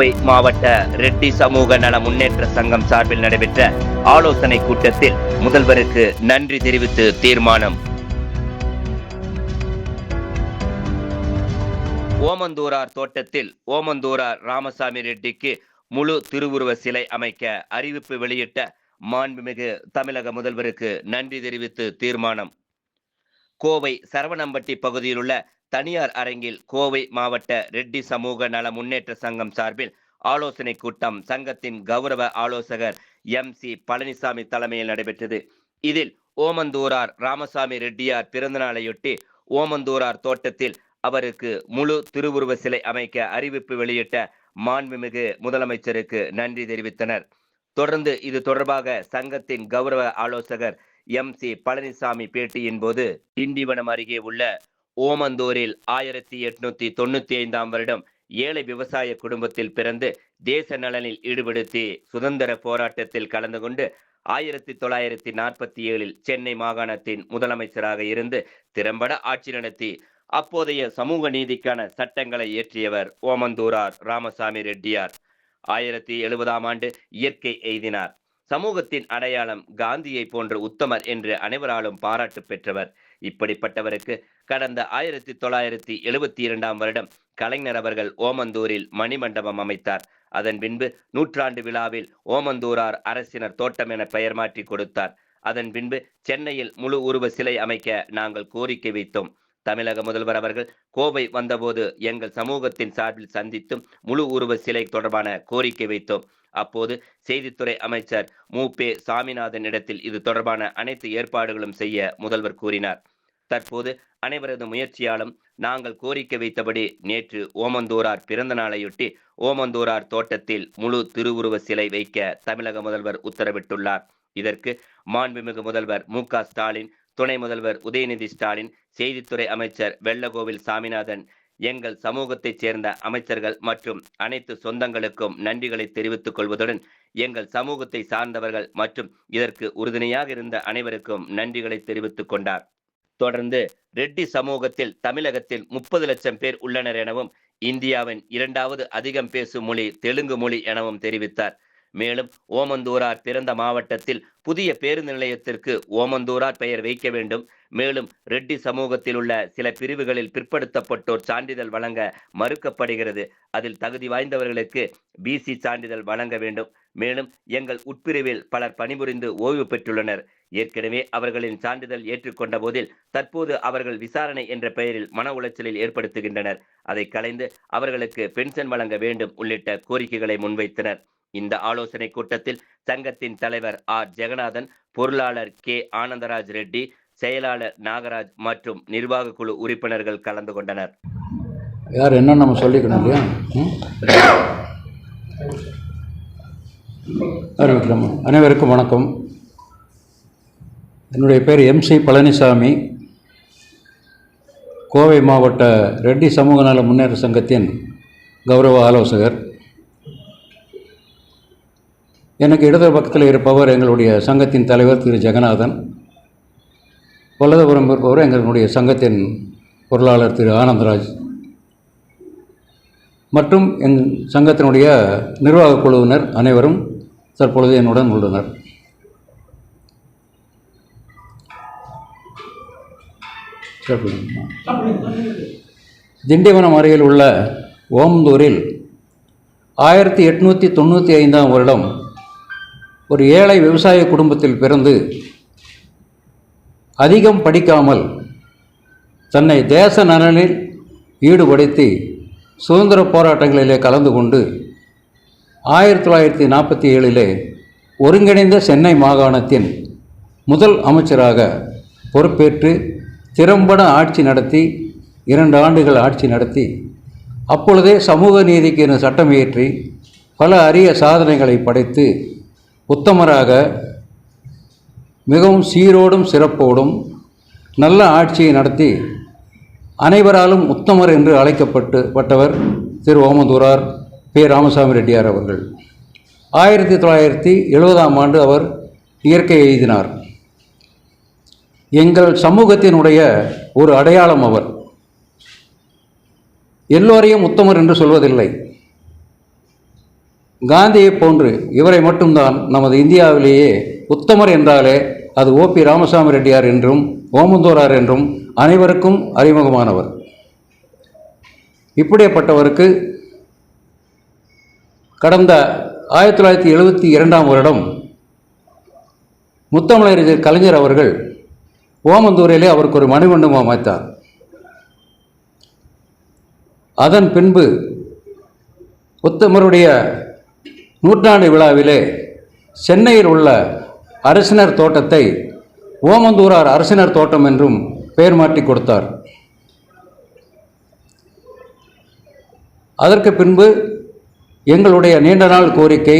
கோவை மாவட்ட ரெட்டி சமூக நல முன்னேற்ற சங்கம் சார்பில் நடைபெற்ற ஆலோசனை கூட்டத்தில் முதல்வருக்கு நன்றி தெரிவித்து தீர்மானம். ஓமந்தூரார் தோட்டத்தில் ஓமந்தூரார் ராமசாமி ரெட்டிக்கு முழு திருவுருவ சிலை அமைக்க அறிவிப்பு வெளியிட்ட மாண்புமிகு தமிழக முதல்வருக்கு நன்றி தெரிவித்து தீர்மானம். கோவை சரவணம்பட்டி பகுதியில் உள்ள தனியார் அரங்கில் கோவை மாவட்ட ரெட்டி சமூக நல முன்னேற்ற சங்கம் சார்பில் ஆலோசனை கூட்டம் சங்கத்தின் கௌரவ ஆலோசகர் எம் சி பழனிசாமி தலைமையில் நடைபெற்றது. இதில் ஓமந்தூரார் ராமசாமி ரெட்டியார் பிறந்தநாளையொட்டி ஓமந்தூரார் தோட்டத்தில் அவருக்கு முழு திருவுருவ சிலை அமைக்க அறிவிப்பு வெளியிட்ட மாண்புமிகு முதலமைச்சருக்கு நன்றி தெரிவித்தனர். தொடர்ந்து இது தொடர்பாக சங்கத்தின் கௌரவ ஆலோசகர் எம் சி பழனிசாமி பேட்டியின் போது திண்டிவனம் அருகே உள்ள ஓமந்தூரில் ஆயிரத்தி எட்நூத்தி தொண்ணூத்தி ஐந்தாம் வருடம் ஏழை விவசாய குடும்பத்தில் பிறந்து தேச நலனில் ஈடுபடுத்தி சுதந்திர போராட்டத்தில் கலந்து கொண்டு ஆயிரத்தி தொள்ளாயிரத்தி நாற்பத்தி ஏழில் சென்னை மாகாணத்தின் முதலமைச்சராக இருந்து திறம்பட ஆட்சி நடத்தி அப்போதைய சமூக நீதிக்கான சட்டங்களை இயற்றியவர் ஓமந்தூரார் ராமசாமி ரெட்டியார். ஆயிரத்தி எழுபதாம் ஆண்டு இயற்கை எய்தினார். சமூகத்தின் அடையாளம் காந்தியை போன்ற உத்தமர் என்று அனைவராலும் பாராட்டு பெற்றவர். இப்படிப்பட்டவருக்கு கடந்த ஆயிரத்தி தொள்ளாயிரத்தி எழுபத்தி இரண்டாம் வருடம் கலைஞர் அவர்கள் ஓமந்தூரில் மணிமண்டபம் அமைத்தார். அதன் பின்பு நூற்றாண்டு விழாவில் ஓமந்தூரார் அரசினர் தோட்டம் என பெயர் மாற்றி கொடுத்தார். அதன் பின்பு சென்னையில் முழு உருவ சிலை அமைக்க நாங்கள் கோரிக்கை வைத்தோம். தமிழக முதல்வர் அவர்கள் கோவை வந்தபோது எங்கள் சமூகத்தின் சார்பில் சந்தித்தும் முழு உருவ சிலை தொடர்பான கோரிக்கை வைத்தோம். அப்போது செய்தித்துறை அமைச்சர் மு. பே. சாமிநாதன் இடத்தில் இது தொடர்பான அனைத்து ஏற்பாடுகளும் செய்ய முதல்வர் கூறினார். தற்போது அனைவரது முயற்சியாலும் நாங்கள் கோரிக்கை வைத்தபடி நேற்று ஓமந்தூரார் பிறந்த நாளையொட்டி ஓமந்தூரார் தோட்டத்தில் முழு திருவுருவ சிலை வைக்க தமிழக முதல்வர் உத்தரவிட்டுள்ளார். இதற்கு மாண்புமிகு முதல்வர் மு க ஸ்டாலின் துணை முதல்வர் உதயநிதி ஸ்டாலின் செய்தித்துறை அமைச்சர் வெள்ளகோவில் சாமிநாதன் எங்கள் சமூகத்தைச் சேர்ந்த அமைச்சர்கள் மற்றும் அனைத்து சொந்தங்களுக்கும் நன்றிகளை தெரிவித்துக் கொள்வதுடன் எங்கள் சமூகத்தை சார்ந்தவர்கள் மற்றும் இதற்கு உறுதுணையாக இருந்த அனைவருக்கும் நன்றிகளை தெரிவித்துக் கொண்டார். தொடர்ந்து ரெட்டி சமூகத்தில் தமிழகத்தில் முப்பது லட்சம் பேர் உள்ளனர் எனவும் இந்தியாவின் இரண்டாவது அதிகம் பேசும் மொழி தெலுங்கு மொழி எனவும் தெரிவித்தார். மேலும் ஓமந்தூரார் பிறந்த மாவட்டத்தில் புதிய பேருந்து நிலையத்திற்கு ஓமந்தூரார் பெயர் வைக்க வேண்டும். மேலும் ரெட்டி சமூகத்தில் உள்ள சில பிரிவுகளில் பிற்படுத்தப்பட்டோர் சான்றிதழ் வழங்க மறுக்கப்படுகிறது. அதில் தகுதி வாய்ந்தவர்களுக்கு பிசி சான்றிதழ் வழங்க வேண்டும். மேலும் எங்கள் உட்பிரிவில் பலர் பணிபுரிந்து ஓய்வு பெற்றுள்ளனர். ஏற்கனவே அவர்களின் சான்றிதழ் ஏற்றுக்கொண்ட போதில் தற்போது அவர்கள் விசாரணை என்ற பெயரில் மன உளைச்சலில் ஏற்படுத்துகின்றனர். அதை கலைந்து அவர்களுக்கு பென்ஷன் வழங்க வேண்டும் உள்ளிட்ட கோரிக்கைகளை முன்வைத்தனர். இந்த ஆலோசனை கூட்டத்தில் சங்கத்தின் தலைவர் ஆர் ஜெகநாதன் பொருளாளர் கே. ஆனந்தராஜ் ரெட்டி செயலாளர் நாகராஜ் மற்றும் நிர்வாக குழு உறுப்பினர்கள் கலந்து கொண்டனர். யார் என்ன நம்ம சொல்லிக்கணும் இல்லையா? அறிவிக்கிறோம் அனைவருக்கும் வணக்கம். என்னுடைய பேர் எம்சி பழனிசாமி. கோவை மாவட்ட ரெட்டி சமூக நல முன்னேற்ற சங்கத்தின் கௌரவ ஆலோசகர். எனக்கு இடது பக்கத்தில் இருப்பவர் எங்களுடைய சங்கத்தின் தலைவர் திரு. ஜெகநாதன். வலதுபுறம் இருப்பவர் எங்களுடைய சங்கத்தின் பொருளாளர் திரு. ஆனந்தராஜ். மற்றும் எங் சங்கத்தினுடைய நிர்வாக குழுவினர் அனைவரும் தற்பொழுது என்னுடன் உள்ளனர். திண்டிவனம் அருகில் உள்ள ஓமந்தூரில் ஆயிரத்தி எட்நூற்றி தொண்ணூற்றி ஐந்தாம் வருடம் ஒரு ஏழை விவசாய குடும்பத்தில் பிறந்து அதிகம் படிக்காமல் தன்னை தேச நலனில் ஈடுபடுத்தி சுதந்திர போராட்டங்களிலே கலந்து கொண்டு ஆயிரத்தி தொள்ளாயிரத்தி நாற்பத்தி ஏழிலே ஒருங்கிணைந்த சென்னை மாகாணத்தின் முதல் அமைச்சராக பொறுப்பேற்று திறம்பட ஆட்சி நடத்தி இரண்டு ஆண்டுகள் ஆட்சி நடத்தி அப்பொழுதே சமூக நீதிக்கு என சட்டம் இயற்றி பல அரிய சாதனைகளை படைத்து உத்தமராக மிகவும் சீரோடும் சிறப்போடும் நல்ல ஆட்சியை நடத்தி அனைவராலும் உத்தமர் என்று அழைக்கப்பட்டு பட்டவர் திரு ஓமந்தூரார் பே. ராமசாமி ரெட்டியார் அவர்கள். ஆயிரத்தி தொள்ளாயிரத்தி எழுபதாம் ஆண்டு அவர் இயற்கை எழுதினார் எங்கள் சமூகத்தினுடைய ஒரு அடையாளம் அவர். எல்லோரையும் உத்தமர் என்று சொல்வதில்லை. காந்தியைப் போன்று இவரை மட்டும்தான் நமது இந்தியாவிலேயே உத்தமர் என்றாலே அது ஓபி ராமசாமி ரெட்டியார் என்றும் ஓமந்தூரார் என்றும் அனைவருக்கும் அறிமுகமானவர். இப்படியப்பட்டவருக்கு கடந்த ஆயிரத்தி தொள்ளாயிரத்தி எழுபத்தி இரண்டாம் வருடம் முத்தமிழறிஞர் கலைஞர் அவர்கள் ஓமந்தூரிலே அவருக்கு ஒரு மணிமண்டபம் அமைத்தார். அதன் பின்பு உத்தமருடைய நூற்றாண்டு விழாவிலே சென்னையில் உள்ள அரசினர் தோட்டத்தை ஓமந்தூரார் அரசினர் தோட்டம் என்றும் பெயர் மாற்றி கொடுத்தார். அதற்கு பின்பு எங்களுடைய நீண்ட நாள் கோரிக்கை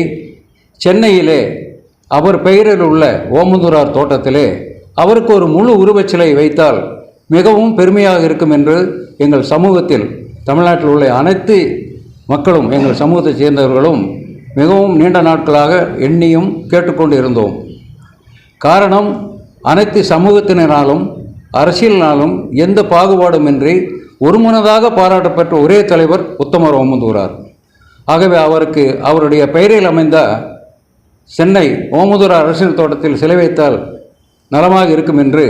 சென்னையிலே அவர் பெயரில் உள்ள ஓமந்தூரார் தோட்டத்திலே அவருக்கு ஒரு முழு உருவச்சிலை வைத்தால் மிகவும் பெருமையாக இருக்கும் என்று எங்கள் சமூகத்தில் தமிழ்நாட்டில் உள்ள அனைத்து மக்களும் எங்கள் சமூகத்தைச் சேர்ந்தவர்களும் மிகவும் நீண்ட நாட்களாக எண்ணியும் கேட்டுக்கொண்டு இருந்தோம். காரணம் அனைத்து சமூகத்தினராலும் அரசியலினாலும் எந்த பாகுபாடுமின்றி ஒருமனதாக பாராட்டப்பட்ட ஒரே தலைவர் உத்தமர் ஓமந்தூரார். ஆகவே அவருக்கு அவருடைய பெயரில் அமைந்த சென்னை ஓமந்தூரார் அரசியல் தோட்டத்தில் சிலை வைத்தால் நலமாக இருக்கும் என்று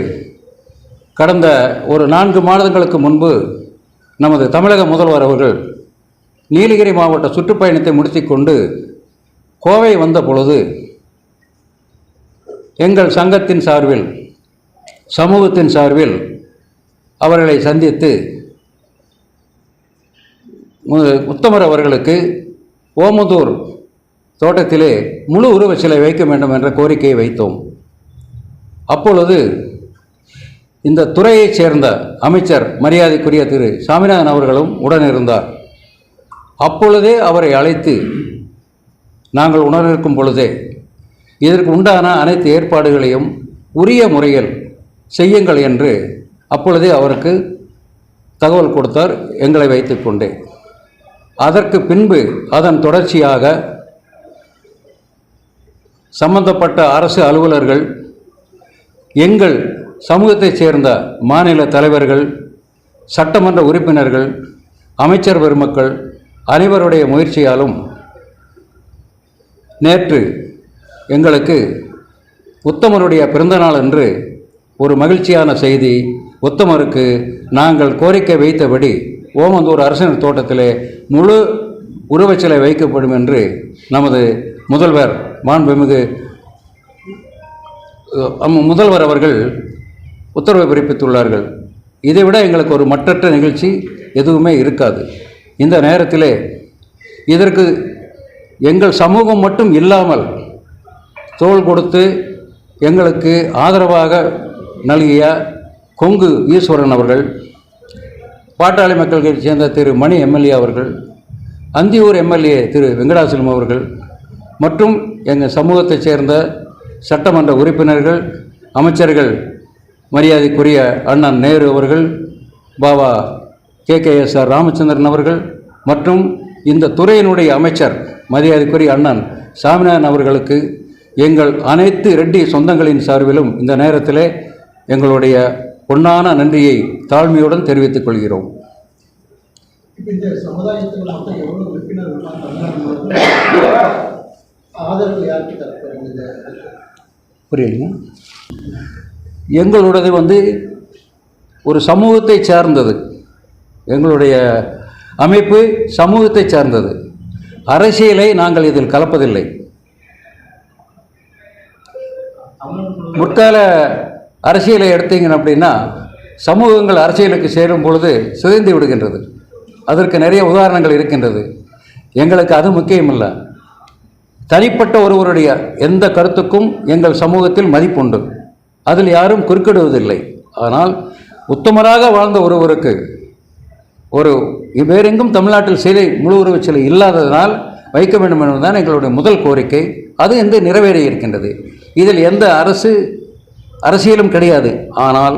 கடந்த ஒரு நான்கு மாதங்களுக்கு முன்பு நமது தமிழக முதல்வர் அவர்கள் நீலகிரி மாவட்ட சுற்றுப்பயணத்தை முடித்துக்கொண்டு கோவை வந்த பொழுது எங்கள் சங்கத்தின் சார்பில் சமூகத்தின் சார்பில் அவர்களை சந்தித்து உத்தமர் அவர்களுக்கு ஓமதூர் தோட்டத்திலே முழு உருவச் சிலை வைக்க வேண்டும் என்ற கோரிக்கையை வைத்தோம். அப்பொழுது இந்த துறையைச் சேர்ந்த அமைச்சர் மரியாதைக்குரிய திரு சாமிநாதன் அவர்களும் உடன் இருந்தார் அப்பொழுதே அவரை அழைத்து நாங்கள் உணர்ந்திருக்கும் பொழுதே இதற்கு உண்டான அனைத்து ஏற்பாடுகளையும் உரிய முறையில் செய்யுங்கள் என்று அப்பொழுதே அவருக்கு தகவல் கொடுத்தார் எங்களை வைத்துக்கொண்டே அதற்கு பின்பு அதன் தொடர்ச்சியாக சம்பந்தப்பட்ட அரசு அலுவலர்கள் எங்கள் சமூகத்தைச் சேர்ந்த மாநில தலைவர்கள் சட்டமன்ற உறுப்பினர்கள் அமைச்சர் பெருமக்கள் அனைவருடைய முயற்சியாலும் நேற்று எங்களுக்கு உத்தமருடைய பிறந்தநாள் என்று ஒரு மகிழ்ச்சியான செய்தி. உத்தமருக்கு நாங்கள் கோரிக்கை வைத்தபடி ஓமந்தூர் அரசினர் தோட்டத்திலே முழு உருவச்சிலை வைக்கப்படும் என்று நமது முதல்வர் மாண்புமிகு முதல்வர் அவர்கள் உத்தரவை பிறப்பித்துள்ளார்கள். இதைவிட எங்களுக்கு ஒரு மற்றற்ற நிகழ்ச்சி எதுவுமே இருக்காது. இந்த நேரத்திலே இதற்கு எங்கள் சமூகம் மட்டும் இல்லாமல் தோள் கொடுத்து எங்களுக்கு ஆதரவாக நல்கிய கொங்கு ஈஸ்வரன் அவர்கள் பாட்டாளி மக்கள் கட்சியை சேர்ந்த திரு மணி எம்எல்ஏ அவர்கள் அந்தியூர் எம்எல்ஏ திரு வெங்கடாசலம் அவர்கள் மற்றும் எங்கள் சமூகத்தைச் சேர்ந்த சட்டமன்ற உறுப்பினர்கள் அமைச்சர்கள் மரியாதைக்குரிய அண்ணன் நேரு அவர்கள் Baba K K S R Ramachandran அவர்கள் மற்றும் இந்த துறையினுடைய அமைச்சர் மரியாதைக்குரிய அண்ணன் சாமிநாதன் அவர்களுக்கு எங்கள் அனைத்து ரெட்டி சொந்தங்களின் சார்பிலும் இந்த நேரத்திலே எங்களுடைய பொன்னான நன்றியை தாழ்மையுடன் தெரிவித்துக் கொள்கிறோம். புரியலைங்க. எங்களுடையது வந்து ஒரு சமூகத்தை சார்ந்தது. எங்களுடைய அமைப்பு சமூகத்தை சார்ந்தது. அரசியலை நாங்கள் இதில் கலப்பதில்லை. முற்கால அரசியலை எடுத்தீங்க அப்படின்னா சமூகங்கள் அரசியலுக்கு சேரும் பொழுது சிதைந்து விடுகின்றது. அதற்கு நிறைய உதாரணங்கள் இருக்கின்றது. எங்களுக்கு அது முக்கியமில்லை. தனிப்பட்ட ஒருவருடைய எந்த கருத்துக்கும் எங்கள் சமூகத்தில் மதிப்புண்டு. அதில் யாரும் குறுக்கிடுவதில்லை. ஆனால் உத்தமராக வாழ்ந்த ஒருவருக்கு ஒரு வேறெங்கும் தமிழ்நாட்டில் சிலை முழு உருவச் சிலை இல்லாததனால் வைக்க வேண்டும் என்பதுதான் எங்களுடைய முதல் கோரிக்கை. அது வந்து நிறைவேறி இருக்கின்றது இதில் எந்த அரசு அரசியலும் கிடையாது. ஆனால்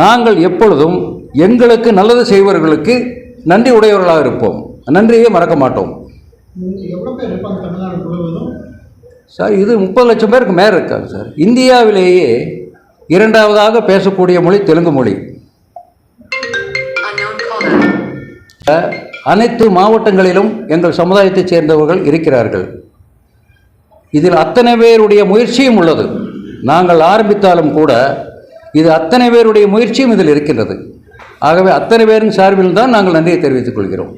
நாங்கள் எப்பொழுதும் எங்களுக்கு நல்லது செய்பவர்களுக்கு நன்றி உடையவர்களாக இருப்போம். நன்றியை மறக்க மாட்டோம். சார் இது முப்பது லட்சம் பேருக்கு மேலே இருக்காங்க சார். இந்தியாவிலேயே இரண்டாவதாக பேசக்கூடிய மொழி தெலுங்கு மொழி. அனைத்து மாவட்டங்களிலும் எங்கள் சமுதாயத்தைச் சேர்ந்தவர்கள் இருக்கிறார்கள். இதில் அத்தனை பேருடைய முயற்சியும் உள்ளது. நாங்கள் ஆரம்பித்தாலும் கூட இது அத்தனை பேருடைய முயற்சியும் இதில் இருக்கின்றது. ஆகவே அத்தனை பேரின் சார்பில் தான் நாங்கள் நன்றியை தெரிவித்துக் கொள்கிறோம்.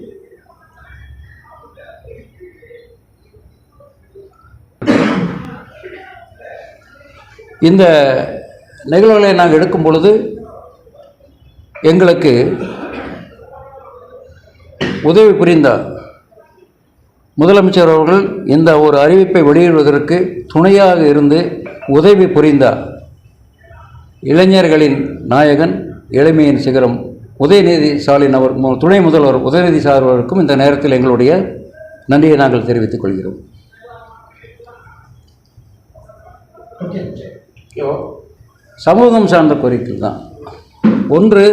இந்த நிகழ்வுகளை நாங்கள் எடுக்கும் பொழுது எங்களுக்கு உதவி புரிந்த முதலமைச்சர் அவர்கள் இந்த ஒரு அறிவிப்பை வெளியிடுவதற்கு துணையாக இருந்து உதவி புரிந்த இளைஞர்களின் நாயகன் இளமையின் சிகரம் உதயநிதி ஸ்டாலின் அவர் துணை முதல்வர் உதயநிதி சார் அவருக்கும் இந்த நேரத்தில் எங்களுடைய நன்றியை நாங்கள் தெரிவித்துக் கொள்கிறோம். சமூகம் சார்ந்த கோரிக்கை தான். ஒன்று